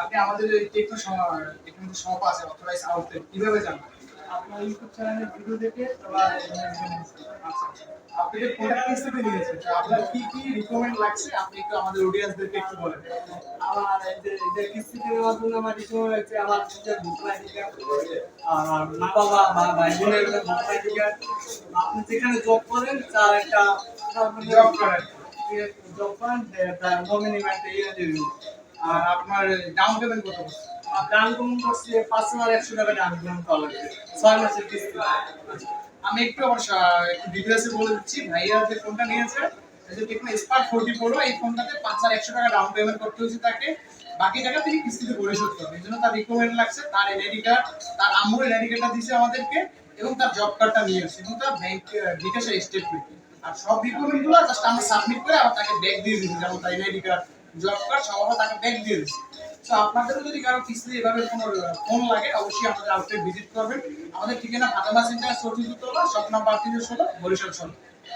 আপনি আমাদের এই টেকনো টেকনো শপ আছে অথরাইজ আউটলেট কীভাবে জানবেন? আপনার ইউটিউব চ্যানেলের ভিডিও দেখে তোমার আচ্ছা আচ্ছা। আপনি যে প্রোডাক্ট কিস্তিতে নিয়েছেন তো আপনার কি কি রিকমেন্ড লাগছে? আপনি একটু আমাদের অডিয়েন্সদেরকে একটু বলেন। আমার যে কিস্তিতে জন্য আমার হয়েছে আমার আর মা বাবা বা ভাই বোনের আপনি যেখানে জব করেন তার একটা জব করেন। আমি একটু ডিটেলসে বলে দিচ্ছি। ভাইয়া যে ফোনটা নিয়েছে এই ফোনটাতে পাঁচ হাজার একশো টাকা ডাউন পেমেন্ট করতে হয়েছে তাকে। বাকি তিনি কিস্তিতে এই জন্য তার লাগছে, তার তার দিয়েছে আমাদেরকে, এবং তার জব কার্ডটা নিয়ে এসেছে এবং তার ব্যাংক বিকাশের স্টেটমেন্ট আর সব রিকমেন্ডগুলো জাস্ট আমরা সাবমিট করে আবার তাকে দিয়ে দিচ্ছি যেমন তাই আইডি কার্ড জব কার্ড সব তাকে ব্যাগ দিয়ে দিচ্ছি তো আপনাদেরও যদি কারও কিস্তি এভাবে কোনো ফোন লাগে, অবশ্যই আমাদের আউটলেট ভিজিট করবেন। আমাদের ঠিকানা ফাতেমা সেন্টার চতুর্থ তলা স্বপ্ন পার্টিদের ষোলো, বরিশাল